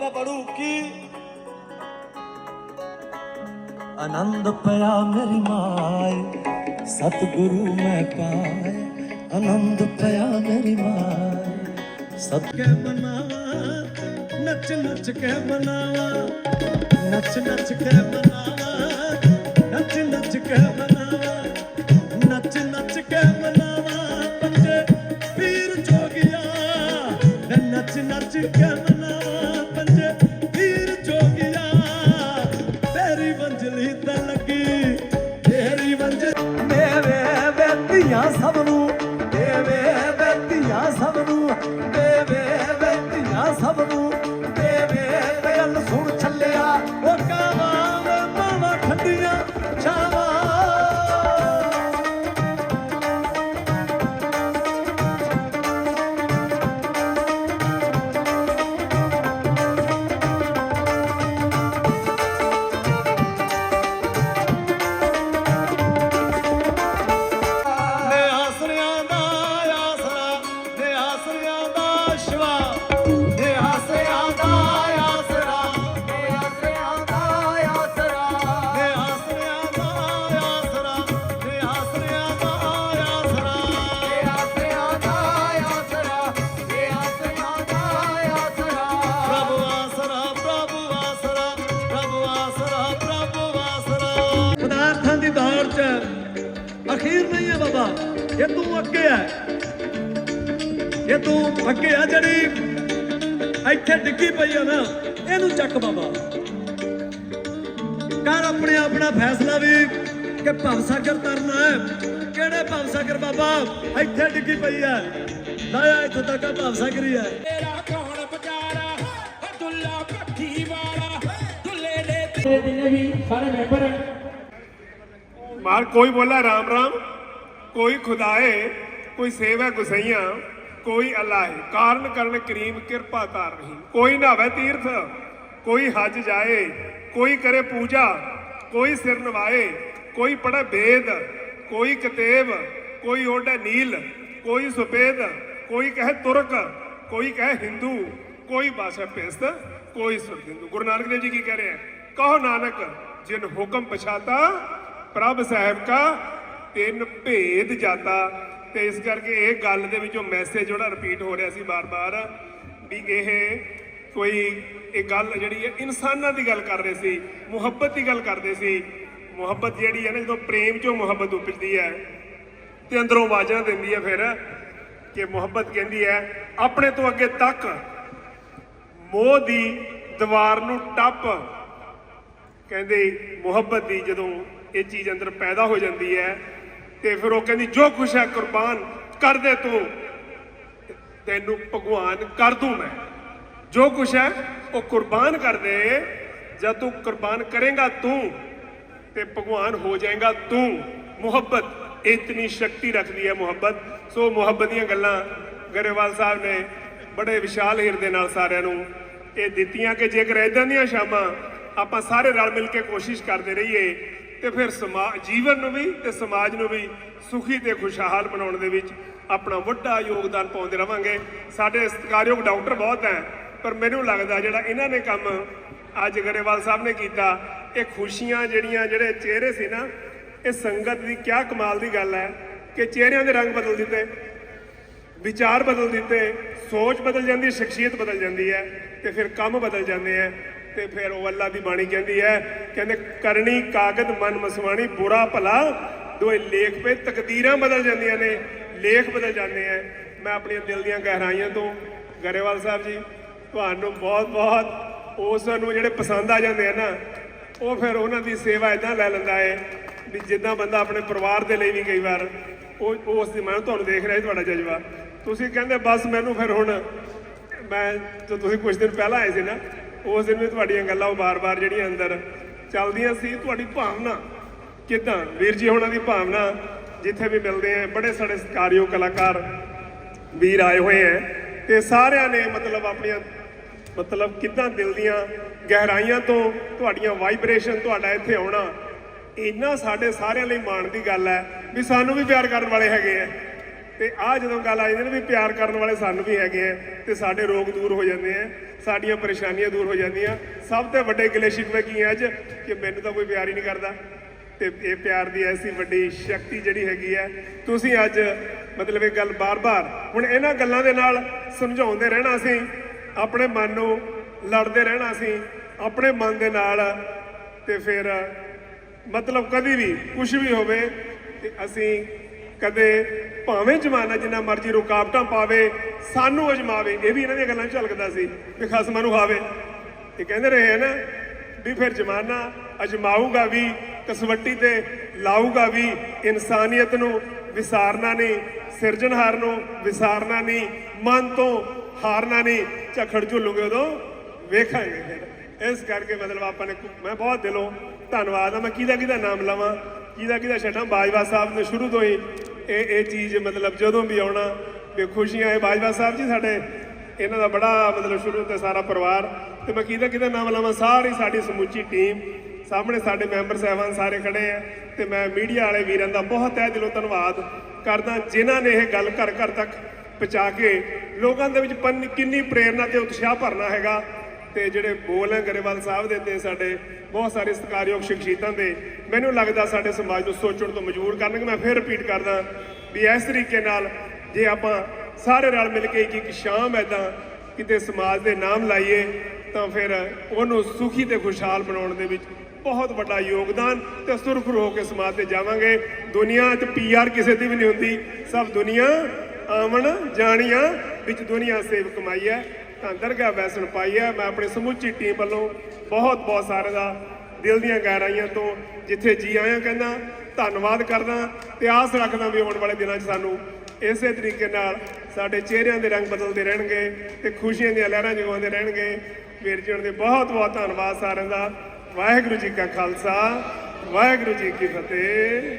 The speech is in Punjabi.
बाबा बड़ू की। आनंद पया मेरी माय सतगुरु मैं पाए। आनंद पया मेरी माए सत के बनावा नच नच के बनावा नच नच के मना Yaz ਪਦਾਰਥਾਂ ਦੀ ਦੌੜ 'ਚ ਅਖੀਰ ਨਹੀਂ ਹੈ ਬਾਬਾ। ਇਹ ਤੂੰ ਅੱਗੇ ਹੈ ਇਹ ਤੂੰ ਅੱਗੇ ਆ ਜਿਹੜੀ ਇੱਥੇ ਡਿੱਗੀ ਪਈ ਆ ਨਾ ਇਹਨੂੰ ਚੱਕ ਬਾਬਾ। ਕਰ ਆਪਣੇ ਆਪਣਾ ਫੈਸਲਾ ਵੀ ਕਿ ਭਵਸਾਗਰ ਤਰਨਾ ਹੈ। ਕਿਹੜੇ ਭਵਸਾਗਰ ਬਾਬਾ? ਇੱਥੇ ਡਿੱਗੀ ਪਈ ਹੈ। ਲਾਇਆ ਇੱਥੋਂ ਤੱਕ ਭਵਸਾਗਰ ਹੀ ਹੈ। ਤੇਰਾ ਕੌਣ ਬਚਾਰਾ ਉਹ ਦੁੱਲਾ ਭੱਠੀ ਵਾਲਾ। ਦੁੱਲੇ ਦੇ ਤੇ ਜਿੰਨੇ ਵੀ ਸਾਰੇ ਮੈਂਬਰ ਮਾਰ, ਕੋਈ ਬੋਲਾ ਰਾਮ ਰਾਮ, ਕੋਈ ਖੁਦਾਏ, ਕੋਈ ਸੇਵਾ ਗੁਸਈਆਂ, ਕੋਈ ਅੱਲਾ ਹੈ ਕਾਰਨ ਕਰਨ ਕਰੀਮ ਕਿਰਪਾ ਕਰ ਰਹੀ। ਕੋਈ ਨਾਵੇ ਤੀਰਥ, ਕੋਈ ਹਜ ਜਾਏ, ਕੋਈ ਕਰੇ ਪੂਜਾ, ਕੋਈ ਸਿਰ ਨਵਾਏ, ਕੋਈ ਪੜੇ ਵੇਦ ਕੋਈ ਕਤੇਬ, ਕੋਈ ਓਢੇ ਨੀਲ, ਕੋਈ ਸੁਪੇਦ, ਕੋਈ ਕਹੇ ਤੁਰਕ, ਕੋਈ ਕਹੇ ਹਿੰਦੂ, ਕੋਈ ਭਾਸ਼ਾ ਪਿਸਤ ਕੋਈ ਸੁਰ ਹਿੰਦੂ। ਗੁਰੂ ਨਾਨਕ ਦੇਵ ਜੀ ਕੀ ਕਹਿ ਰਹੇ ਹੈ ਕਹੋ ਨਾਨਕ, ਜਿਨ ਹੁਕਮ ਪਛਾਤਾ ਪ੍ਰਭ ਸਾਹਿਬ ਕਾ ਤਿੰਨ ਭੇਦ ਜਾਤਾ। ਤੇ ਇਸ ਕਰਕੇ ਇਹ ਗੱਲ ਦੇ ਵਿੱਚੋਂ ਮੈਸੇਜ ਜਿਹੜਾ ਰਿਪੀਟ ਹੋ ਰਿਹਾ ਸੀ ਬਾਰ-ਬਾਰ, ਵੀ ਇਹ ਕੋਈ, ਇਹ ਗੱਲ ਜਿਹੜੀ ਹੈ ਇਨਸਾਨਾਂ ਦੀ ਗੱਲ ਕਰ ਰਹੇ ਸੀ, ਮੁਹੱਬਤ ਦੀ ਗੱਲ ਕਰਦੇ ਸੀ। ਮੁਹੱਬਤ ਜਿਹੜੀ ਹੈ ਨਾ, ਜਦੋਂ ਪ੍ਰੇਮ ਚੋਂ ਮੁਹੱਬਤ ਉਪਜਦੀ ਹੈ, ਤੇ ਅੰਦਰੋਂ ਆਵਾਜ਼ਾਂ ਦਿੰਦੀ ਹੈ ਫਿਰ ਕਿ ਮੁਹੱਬਤ ਕਹਿੰਦੀ ਹੈ, ਆਪਣੇ ਤੋਂ ਅੱਗੇ ਤੱਕ ਮੋਹ ਦੀ ਦੀਵਾਰ ਨੂੰ ਟੱਪ। ਕਹਿੰਦੇ ਮੁਹੱਬਤ ਦੀ ਜਦੋਂ ਇਹ ਚੀਜ਼ ਅੰਦਰ ਪੈਦਾ ਹੋ ਜਾਂਦੀ ਹੈ ਤੇ ਫਿਰ ਉਹ ਕਹਿੰਦੀ, ਜੋ ਕੁਛ ਹੈ ਕੁਰਬਾਨ, ਕਰ ਦੇ ਤੂੰ। ਤੈਨੂੰ ਭਗਵਾਨ ਕਰ ਦੂੰ ਮੈਂ। ਜੋ ਕੁਛ ਹੈ, ਉਹ ਕੁਰਬਾਨ ਕਰ ਦੇ। ਜਦ ਤੂੰ ਕੁਰਬਾਨ ਕਰੇਗਾ ਤੂੰ, ਤੇ ਭਗਵਾਨ ਹੋ ਜਾਏਗਾ ਤੂੰ। ਮੁਹੱਬਤ ਇਤਨੀ ਸ਼ਕਤੀ ਰੱਖਦੀ ਹੈ ਮੁਹੱਬਤ। ਸੋ ਮੁਹੱਬਤ ਦੀਆਂ ਗੱਲਾਂ ਗਰੇਵਾਲ ਸਾਹਿਬ ਨੇ ਬੜੇ ਵਿਸ਼ਾਲ ਹਿਰਦੇ ਨਾਲ ਸਾਰਿਆਂ ਨੂੰ ਇਹ ਦਿੱਤੀਆਂ ਕਿ ਜੇਕਰ ਇਦਾਂ ਦੀਆਂ ਸ਼ਾਮਾਂ ਆਪਾਂ ਸਾਰੇ ਰਲ ਮਿਲ ਕੇ ਕੋਸ਼ਿਸ਼ ਕਰਦੇ ਰਹੀਏ ਤੇ ਫਿਰ ਸਮਾ, ਜੀਵਨ ਨੂੰ ਵੀ ਤੇ ਸਮਾਜ ਨੂੰ ਵੀ ਸੁਖੀ ਤੇ ਖੁਸ਼ਹਾਲ ਬਣਾਉਣ ਦੇ ਵਿੱਚ ਆਪਣਾ ਵੱਡਾ ਯੋਗਦਾਨ ਪਾਉਂਦੇ ਰਵਾਂਗੇ। ਸਾਡੇ ਸਤਿਕਾਰਯੋਗ ਡਾਕਟਰ ਬਹੁਤ ਹੈ, ਪਰ ਮੈਨੂੰ ਲੱਗਦਾ ਜਿਹੜਾ ਇਹਨਾਂ ਨੇ ਕੰਮ ਅੱਜ ਗਰੇਵਾਲ ਸਾਹਿਬ ਨੇ ਕੀਤਾ, ਇਹ ਖੁਸ਼ੀਆਂ ਜਿਹੜੀਆਂ ਜਿਹੜੇ ਚਿਹਰੇ ਸੀ ਨਾ, ਇਹ ਸੰਗਤ ਦੀ ਕਿਆ ਕਮਾਲ ਦੀ ਗੱਲ ਹੈ ਕਿ ਚਿਹਰਿਆਂ ਦੇ ਰੰਗ ਬਦਲ ਦਿੱਤੇ, ਵਿਚਾਰ ਬਦਲ ਦਿੱਤੇ, ਸੋਚ ਬਦਲ ਜਾਂਦੀ, ਸ਼ਖਸੀਅਤ ਬਦਲ ਜਾਂਦੀ ਹੈ ਤੇ ਫਿਰ ਕੰਮ ਬਦਲ ਜਾਂਦੇ ਆ ਤੇ ਫਿਰ ਉਹ ਅੱਲਾ ਦੀ ਬਾਣੀ ਕਹਿੰਦੀ ਹੈ, ਕਹਿੰਦੇ ਕਰਨੀ ਕਾਗਦ ਮਨ ਮਸਵਾਣੀ ਬੁਰਾ ਭਲਾ, ਦੋਏ ਲੇਖ ਪੇ ਤਕਦੀਰਾਂ ਬਦਲ ਜਾਂਦੀਆਂ ਨੇ, ਲੇਖ ਬਦਲ ਜਾਂਦੇ ਆ ਮੈਂ ਆਪਣੀਆਂ ਦਿਲ ਦੀਆਂ ਗਹਿਰਾਈਆਂ ਤੋਂ, ਗਰੇਵਾਲ ਸਾਹਿਬ ਜੀ, ਤੁਹਾਨੂੰ ਬਹੁਤ ਬਹੁਤ ਉਸ ਨੂੰ ਜਿਹੜੇ ਪਸੰਦ ਆ ਜਾਂਦੇ ਆ ਨਾ, ਉਹ ਫਿਰ ਉਹਨਾਂ ਦੀ ਸੇਵਾ ਇਦਾਂ ਲੈ ਲੈਂਦਾ ਹੈ ਵੀ ਜਿੱਦਾਂ ਬੰਦਾ ਆਪਣੇ ਪਰਿਵਾਰ ਦੇ ਲਈ ਵੀ ਕਈ ਵਾਰ, ਉਹ ਉਸ ਦੀ ਮੈਂ ਤੁਹਾਨੂੰ ਦੇਖ ਰਿਹਾ ਸੀ ਤੁਹਾਡਾ ਜਜ਼ਬਾ। ਤੁਸੀਂ ਕਹਿੰਦੇ ਬਸ ਮੈਨੂੰ ਫਿਰ ਹੁਣ, ਮੈਂ ਜੋ ਤੁਸੀਂ ਕੁਝ ਦਿਨ ਪਹਿਲਾਂ ਆਏ ਸੀ ਨਾ ਉਸ ਦਿਨ ਵੀ ਤੁਹਾਡੀਆਂ ਗੱਲਾਂ ਉਹ ਬਾਰ-ਬਾਰ ਜਿਹੜੀਆਂ ਅੰਦਰ ਚੱਲਦੀਆਂ ਸੀ, ਤੁਹਾਡੀ ਭਾਵਨਾ ਕਿਦਾਂ? ਵੀਰ ਜੀ ਹੋਣਾ ਦੀ ਭਾਵਨਾ ਜਿੱਥੇ ਵੀ ਮਿਲਦੇ ਆ, ਬੜੇ ਸਾਡੇ ਸਤਿਕਾਰਯੋਗ ਕਲਾਕਾਰ ਵੀਰ ਆਏ ਹੋਏ ਆ ਤੇ ਸਾਰਿਆਂ ਨੇ ਮਤਲਬ ਆਪਣੀਆਂ ਮਤਲਬ ਕਿਦਾਂ ਦਿਲ ਦੀਆਂ ਗਹਿਰਾਈਆਂ ਤੋਂ ਤੁਹਾਡੀਆਂ ਵਾਈਬ੍ਰੇਸ਼ਨ ਤੁਹਾਡਾ ਇੱਥੇ ਆਉਣਾ, ਇੰਨਾ ਸਾਡੇ ਸਾਰਿਆਂ ਲਈ ਮਾਣ ਦੀ ਗੱਲ ਹੈ ਵੀ ਸਾਨੂੰ ਵੀ ਪਿਆਰ ਕਰਨ ਵਾਲੇ ਹੈਗੇ ਆ। ਤੇ ਆ ਜਦੋਂ ਗੱਲ ਆ ਜਾਂਦੀ ਨਾ ਵੀ ਪਿਆਰ ਕਰਨ ਵਾਲੇ ਸਾਨੂੰ ਵੀ ਹੈਗੇ ਆ ਤੇ ਸਾਡੇ ਰੋਗ ਦੂਰ ਹੋ ਜਾਂਦੇ ਆ, ਸਾਡੀਆਂ ਪਰੇਸ਼ਾਨੀਆਂ ਦੂਰ ਹੋ ਜਾਂਦੀਆਂ। ਸਭ ਤੋਂ ਵੱਡੇ ਗਿਲੇ ਸ਼ਿਕਵੇ ਕੀ ਹੈ ਅੱਜ? ਕਿ ਮੈਨੂੰ ਤਾਂ ਕੋਈ ਪਿਆਰ ਹੀ ਨਹੀਂ ਕਰਦਾ। ਤੇ ਇਹ ਪਿਆਰ ਦੀ ਐਸੀ ਵੱਡੀ ਸ਼ਕਤੀ ਜਿਹੜੀ ਹੈਗੀ ਹੈ ਤੁਸੀਂ ਅੱਜ ਮਤਲਬ ਇਹ ਗੱਲ ਬਾਰ-ਬਾਰ ਹੁਣ ਇਹਨਾਂ ਗੱਲਾਂ ਦੇ ਨਾਲ ਸਮਝਾਉਂਦੇ ਰਹਿਣਾ ਅਸੀਂ ਆਪਣੇ ਮਨ ਨੂੰ ਲੜਦੇ ਰਹਿਣਾ ਅਸੀਂ ਆਪਣੇ ਮਨ ਦੇ ਨਾਲ ਤੇ ਫਿਰ ਮਤਲਬ ਕਦੀ ਵੀ ਕੁਝ ਵੀ ਹੋਵੇ ਤੇ ਅਸੀਂ ਕਦੇ ਭਾਵੇਂ ਜਮਾਨਾ ਜਿੰਨਾ ਮਰਜ਼ੀ ਰੁਕਾਵਟਾਂ ਪਾਵੇ, ਸਾਨੂੰ ਅਜਮਾਵੇ, ਇਹ ਵੀ ਇਹਨਾਂ ਦੀਆਂ ਗੱਲਾਂ ਝਲਕਦਾ ਸੀ ਕਿ ਖਸਮਾਂ ਨੂੰ ਖਾਵੇ। ਇਹ ਕਹਿੰਦੇ ਰਹੇ ਆ ਨਾ ਵੀ ਫਿਰ ਜਮਾਨਾ ਅਜਮਾਊਗਾ ਵੀ, ਕਸਵੱਟੀ ਤੇ ਲਾਊਗਾ ਵੀ, ਇਨਸਾਨੀਅਤ ਨੂੰ ਵਿਸਾਰਨਾ ਨਹੀਂ, ਸਿਰਜਣਹਾਰ ਨੂੰ ਵਿਸਾਰਨਾ ਨਹੀਂ, ਮਨ ਤੋਂ ਹਾਰਨਾ ਨਹੀਂ, ਝਖੜ ਝੁੱਲੂਗੇ ਉਦੋਂ ਵੇਖਾਂਗੇ ਫਿਰ। ਇਸ ਕਰਕੇ ਮਤਲਬ ਆਪਾਂ ਨੇ ਮੈਂ ਬਹੁਤ ਦਿਲੋਂ ਧੰਨਵਾਦ ਆ। ਮੈਂ ਕਿਹਦਾ ਕਿਹਦਾ ਨਾਮ ਲਵਾਂ? ਕਿਹਦਾ ਕਿਹਦਾ ਛੱਡਾਂ? ਬਾਜਵਾ ਸਾਹਿਬ ਨੇ ਸ਼ੁਰੂ ਤੋਂ ਹੀ ਇਹ ਇਹ ਚੀਜ਼ ਮਤਲਬ ਜਦੋਂ ਵੀ ਆਉਣਾ ਵੀ ਖੁਸ਼ੀਆਂ, ਇਹ ਬਾਜਵਾ ਸਾਹਿਬ ਜੀ ਸਾਡੇ, ਇਹਨਾਂ ਦਾ ਬੜਾ ਮਤਲਬ ਸ਼ੁਰੂ ਤੋਂ ਸਾਰਾ ਪਰਿਵਾਰ ਤੇ ਮੈਂ ਕਿਹਦਾ ਕਿਹਦਾ ਨਾਮ ਲਵਾਂ, ਸਾਰੀ ਸਾਡੀ ਸਮੁੱਚੀ ਟੀਮ, ਸਾਹਮਣੇ ਸਾਡੇ ਮੈਂਬਰ ਸਾਹਿਬਾਨ ਸਾਰੇ ਖੜੇ ਆ ਤੇ ਮੈਂ ਮੀਡੀਆ ਵਾਲੇ ਵੀਰਾਂ ਦਾ ਬਹੁਤ ਤਹਿ ਦਿਲੋਂ ਧੰਨਵਾਦ ਕਰਦਾ, ਜਿਨ੍ਹਾਂ ਨੇ ਇਹ ਗੱਲ ਘਰ ਘਰ ਤੱਕ ਪਹੁੰਚਾ ਕੇ ਲੋਕਾਂ ਦੇ ਵਿੱਚ ਪੰਨ- ਕਿੰਨੀ ਪ੍ਰੇਰਨਾ ਤੇ ਉਤਸ਼ਾਹ ਭਰਨਾ ਹੈਗਾ ਤੇ ਜਿਹੜੇ ਬੋਲ ਹੈ ਗਰੇਵਾਲ ਸਾਹਿਬ ਦੇ ਤੇ ਸਾਡੇ, ਬਹੁਤ ਸਾਰੇ ਸਤਿਕਾਰਯੋਗ ਸ਼ਖਸੀਅਤਾਂ ਦੇ, ਮੈਨੂੰ ਲੱਗਦਾ ਸਾਡੇ ਸਮਾਜ ਨੂੰ ਸੋਚਣ ਤੋਂ ਮਜਬੂਰ ਕਰਨਗੇ। ਮੈਂ ਫਿਰ ਰਿਪੀਟ ਕਰਦਾ ਵੀ ਇਸ ਤਰੀਕੇ ਨਾਲ ਜੇ ਆਪਾਂ ਸਾਰੇ ਰਲ ਮਿਲ ਕੇ ਇੱਕ ਇੱਕ ਸ਼ਾਮ ਐਦਾਂ ਕਿਤੇ ਸਮਾਜ ਦੇ ਨਾਮ ਲਾਈਏ, ਤਾਂ ਫਿਰ ਉਹਨੂੰ ਸੁਖੀ ਤੇ ਖੁਸ਼ਹਾਲ ਬਣਾਉਣ ਦੇ ਵਿੱਚ ਬਹੁਤ ਵੱਡਾ ਯੋਗਦਾਨ ਤੇ ਸੁਰਖਰੂ ਹੋ ਕੇ ਸਮਾਜ ਤੇ ਜਾਵਾਂਗੇ। ਦੁਨੀਆ 'ਚ ਪੀਆਰ ਕਿਸੇ ਦੀ ਵੀ ਨਹੀਂ ਹੁੰਦੀ। ਸਭ ਦੁਨੀਆ ਆਵਣ ਜਾਣੀਆਂ, ਵਿੱਚ ਦੁਨੀਆ ਸੇਵ ਕਮਾਈ ਹੈ। ਤਾਂ ਦਰਗਾਹ ਵੈਸਣ ਪਾਈ ਹੈ। ਮੈਂ ਆਪਣੀ ਸਮੁੱਚੀ ਟੀਮ ਵੱਲੋਂ ਬਹੁਤ ਬਹੁਤ ਸਾਰੇ ਦਾ ਦਿਲ ਦੀਆਂ ਗਹਿਰਾਈਆਂ ਤੋਂ ਜਿੱਥੇ ਜੀ ਆਇਆਂ ਕਹਿੰਦਾ, ਧੰਨਵਾਦ ਕਰਦਾ ਤੇ ਆਸ ਰੱਖਦਾ ਵੀ ਆਉਣ ਵਾਲੇ ਦਿਨਾਂ 'ਚ ਸਾਨੂੰ ਇਸੇ ਤਰੀਕੇ ਨਾਲ ਸਾਡੇ ਚਿਹਰਿਆਂ ਦੇ ਰੰਗ ਬਦਲਦੇ ਰਹਿਣਗੇ ਤੇ ਖੁਸ਼ੀਆਂ ਦੀਆਂ ਲਹਿਰਾਂ ਜਗਾਉਂਦੇ ਰਹਿਣਗੇ। ਵੀਰ ਜੀ, ਉਹਨਾਂ ਦੇ ਬਹੁਤ ਬਹੁਤ ਧੰਨਵਾਦ ਸਾਰਿਆਂ ਦਾ। ਵਾਹਿਗੁਰੂ ਜੀ ਕਾ ਖਾਲਸਾ, ਵਾਹਿਗੁਰੂ ਜੀ ਕੀ ਫਤਿਹ।